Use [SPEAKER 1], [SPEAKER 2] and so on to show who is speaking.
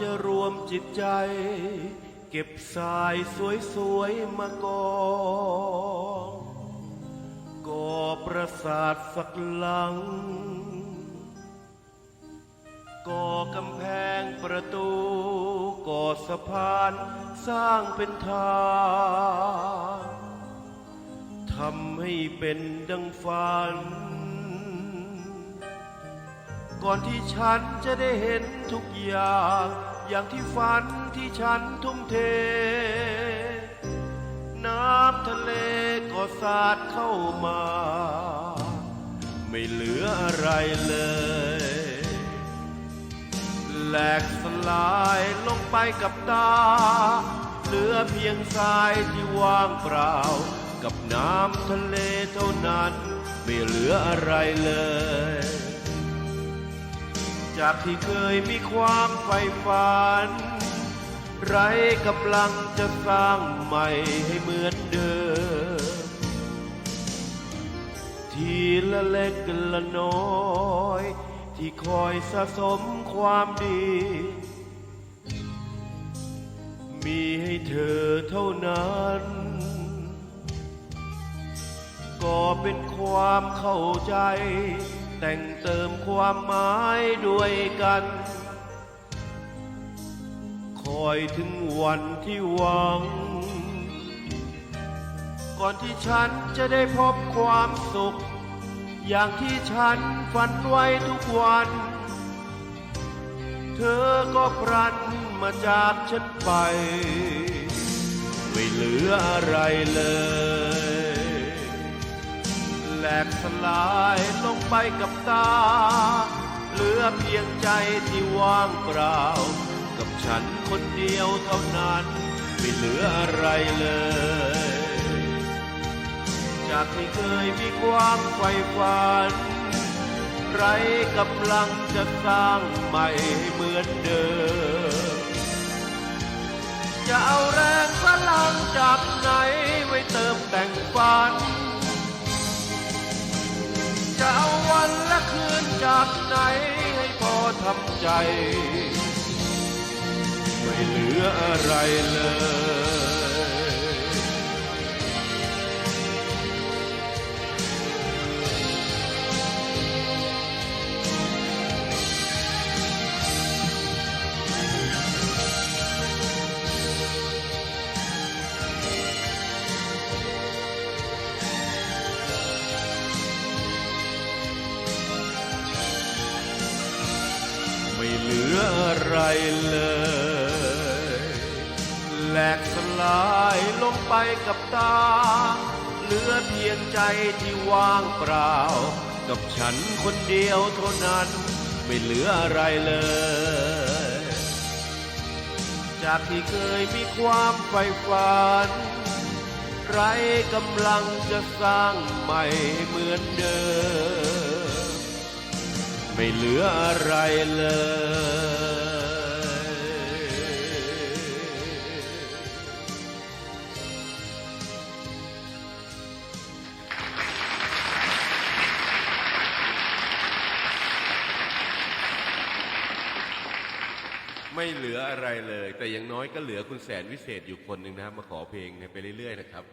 [SPEAKER 1] จะรวมจิตใจ เก็บสายสวยๆมากองก่อประสาทสักหลัง ก่อกำแพงประตู ก่อสะพานสร้างเป็นทางทำให้เป็นดังฝัน ก่อนที่ฉันจะได้เห็นทุกอย่าง อย่างที่ฝันที่ฉันทุ่มเท น้ำทะเลก็สาดเข้ามา ไม่เหลืออะไรเลยแหลกสลายลงไปกับตา เหลือเพียงทรายที่ว่างเปล่า กับน้ำทะเลเท่านั้น ไม่เหลืออะไรเลย จากที่เคยมีความใฝ่ฝัน ไรกำลังจะสร้างใหม่ให้เหมือนเดิม ทีละเล็กละน้อย ที่คอยสะสมความดี มีให้เธอเท่านั้น ก็เป็นความเข้าใจ แต่งเติมความหมายด้วยกัน คอยถึงวันที่หวัง ก่อนที่ฉันจะได้พบความสุข อย่างที่ฉันฝันไว้ทุกวัน เธอก็พรันมาจากฉันไป ไม่เหลืออะไรเลย กสลายลงไปกับตา เหลือเพียงใจที่ว่างเปล่า กับฉันคนเดียวเท่านั้น ไม่เหลืออะไรเลย จากที่เคยมีความใฝ่ฝัน ไรกำลังจะสร้างใหม่ให้เหมือนเดิม จะเอาแรงพลังจากไหนไว้เติมแต่งฝัน จากไหนให้พอทำใจ ไม่เหลืออะไรเลย ออะไรเลย แหลกสลายลงไปกับตา เหลือเพียงใจที่ว่างเปล่า กับฉันคนเดียวเท่านั้น ไม่เหลืออะไรเลย จากที่เคยมีความใฝ่ฝันไรกำลังจะสร้างใหม่เหมือนเดิม ไม่เหลืออะไรเลยไม่เหลืออะไรเลย แต่อย่างน้อยก็เหลือคุณแสนวิเศษอยู่คนหนึ่งนะครับ มาขอเพลงไปเรื่อยๆนะครับ